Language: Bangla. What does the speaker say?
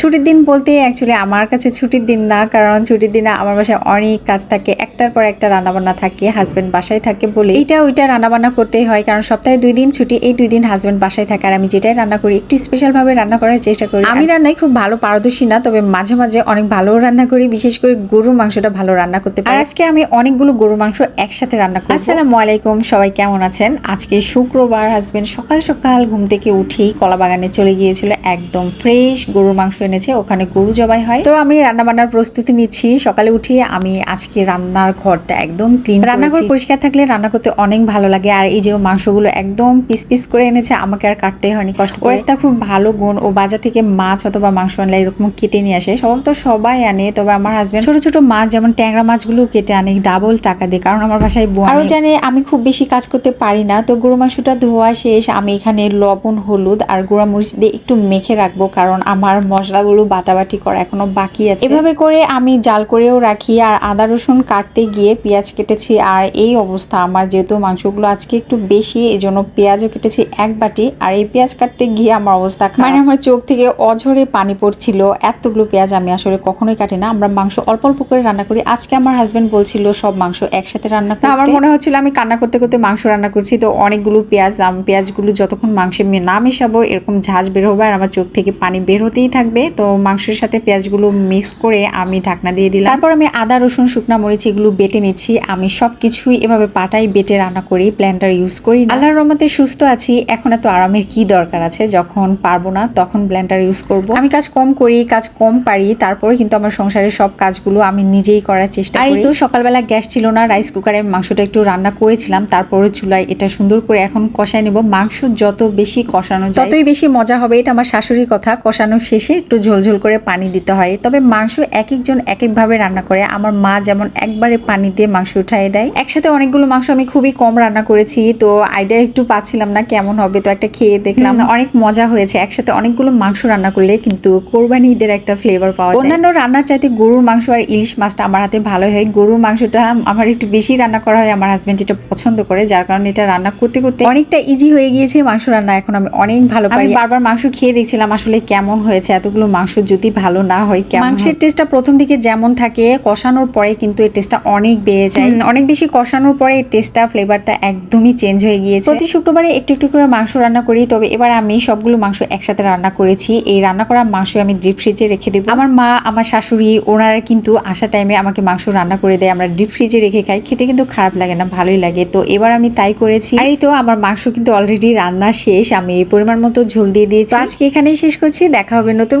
ছুটির দিন বলতে অ্যাকচুয়ালি আমার কাছে ছুটির দিন না কারণ ছুটির দিনে আমার বাসায় অনেক কাজ থাকে। একটার পর একটা রান্নাবান্না থাকে হাজব্যান্ড বাসায় থাকে বলে। এইটা ওইটা রান্নাবান্না করতেই হয় কারণ সপ্তাহে দুই দিন ছুটি এই দুই দিন হাজব্যান্ড বাসায় থাকে। আর আমি যেটাই রান্না করি একটু স্পেশালভাবে রান্না করার চেষ্টা করি। আমি রান্নায় খুব ভালো পারদর্শী না তবে মাঝে মাঝে অনেক ভালো রান্না করি বিশেষ করে গরুর মাংসটা ভালো রান্না করতে পারি। আজকে আমি অনেকগুলো গরুর মাংস একসাথে রান্না করি আসসালামু আলাইকুম সবাই কেমন আছেন? আজকে শুক্রবার হাজব্যান্ড সকাল সকাল ঘুম থেকে উঠেই কলা বাগানে চলে গিয়েছিল একদম ফ্রেশ গরুর মাংস এনেছে ওখানে গরু জবাই হয়। তো আমি রান্না বান্নার প্রস্তুতি নিচ্ছি। সকালে উঠে আমি আজকে রান্নার ঘরটা একদম ক্লিন রান্নাঘর পরিষ্কার থাকলে রান্না করতে অনেক ভালো লাগে। আর এই যে মাংসগুলো একদম পিস পিস করে এনেছে আমাকে আর কাটতে হয়নি কষ্ট করে। একটা খুব ভালো গুণ ও বাজার থেকে মাছ অথবা মাংস আনলে এরকম কেটে নিয়ে আসে। সব তো সবাই আনে তবে আমার হাজবেন্ড ছোট ছোট মাছ যেমন ট্যাংরা মাছগুলো কেটে আনে ডাবল টাকা দিয়ে কারণ আমার বাসায় বোন আরও জানে আমি খুব বেশি কাজ করতে পারি না তো গরু মাংসটা ধোয়া শেষ। আমি এখানে লবণ হলুদ আর গুঁড়া মরিচ দিয়ে একটু মেখে রাখব কারণ আমার মশলাগুলো বাটাবাটি করা এখনও বাকি আছে। এভাবে করে আমি জাল করেও রাখি আর আদা রসুন কাটতে গিয়ে পেঁয়াজ কেটেছি আর এই অবস্থা আমার যেহেতু মাংসগুলো আজকে একটু বেশি এই জন্য পেঁয়াজও কেটেছি এক বাটি আর এই পেঁয়াজ কাটতে গিয়ে আমার অবস্থা মানে আমার চোখ থেকে অঝরে পানি পড়ছিল এতগুলো পেঁয়াজ আমি আসলে কখনোই কাটি না আমরা মাংস অল্প অল্প করে রান্না করি। আজকে আমার হাজব্যান্ড বলছিল সব মাংস একসাথে রান্না করতে আমার মনে হচ্ছিল আমি কান্না করতে করতে মাংস রান্না করছি তো অনেকগুলো পেঁয়াজ পেঁয়াজগুলো যতক্ষণ মাংসে না মেশাবো এরকম ঝাঁজ বের হবে আর আমার চোখ থেকে পানি বের হতেই থাকবে। তো মাংসের সাথে পেঁয়াজগুলো মিক্স করে আমি ঢাকনা দিয়ে দিলাম। তারপর আমি আদা রসুন শুকনা মরিচ এগুলো বেটে নিচ্ছি। আমি সব কিছুই এভাবে পাটাই বেটে রান্না করি ব্লেন্ডার ইউজ করি আল্লাহর রহমতে সুস্থ আছি। এখন এত আরামের কি দরকার আছে? যখন পারব না তখন ব্লেন্ডার ইউজ করব। আমি কাজ কম করি কাজ কম পারি তারপরে কিন্তু আমার সংসারের সব কাজগুলো আমি নিজেই করার চেষ্টা করি। তো সকালবেলা গ্যাস ছিল না রাইস কুকারে আমি মাংসটা একটু রান্না করেছিলাম তারপরে চুলায় এটা সুন্দর করে এখন কষায় নেব। মাংস যত বেশি কষানো যায় ততই বেশি মজা হবে এটা আমার শাশুড়ির কথা। কষানো শেষে একটু ঝোলঝোল করে পানি দিতে হয়। তবে মাংস এক একজন এক একভাবে রান্না করে। আমার মা যেমন একবারে পানি দিয়ে মাংস উঠাই দেয়। একসাথে অনেকগুলো মাংস আমি খুবই কম রান্না করেছি তো আইডিয়া একটু পাচ্ছিলাম না কেমন হবে তো একটা খেয়ে দেখলাম। অনেক মজা হয়েছে একসাথে অনেকগুলো মাংস রান্না করলে কিন্তু কোরবানি ঈদের একটা ফ্লেভার পাওয়া যায়। অন্যান্য রান্নার চাইতে গরুর মাংস আর ইলিশ মাছটা আমার হাতে ভালো হয়। গরুর মাংসটা আমার একটু বেশি রান্না করা হয় আমার হাজব্যান্ড যেটা পছন্দ করে যার কারণে এটা রান্না করতে করতে অনেকটা ইজি হয়ে গিয়েছে মাংস রান্না। এখন আমি অনেক ভালো পারি। বারবার মাংস খেয়ে দেখছিলাম আসলে কেমন হয়েছে এতগুলো মাংস যদি ভালো না হয় কেমন মাংসের টেস্টটা প্রথম দিকে যেমন থাকে কষানোর পরে কিন্তু এই টেস্টটা অনেক বেড়ে যায়। অনেক বেশি কষানোর পরে এই টেস্টটা ফ্লেভারটা একদমই চেঞ্জ হয়ে গিয়েছে। প্রতি শুক্রবারে একটু একটু করে মাংস রান্না করি তবে এবার আমি সবগুলো মাংস একসাথে রান্না করেছি। এই রান্না করা মাংস আমি ডিপ ফ্রিজে রেখে দেবো। আমার মা আমার শাশুড়ি ওনারা কিন্তু আসা টাইমে আমাকে মাংস রান্না করে দেয়। আমরা ডিপ ফ্রিজে রেখে খাই খেতে কিন্তু খারাপ লাগে না ভালোই লাগে। তো এবার আমি তাই করেছি। আর এই তো আমার মাংস কিন্তু অলরেডি রান্না শেষ আমি এই পরিমাণ মতো ঝোল দিয়ে দিয়েছি। আজকে এখানেই শেষ করছি দেখা হবে নতুন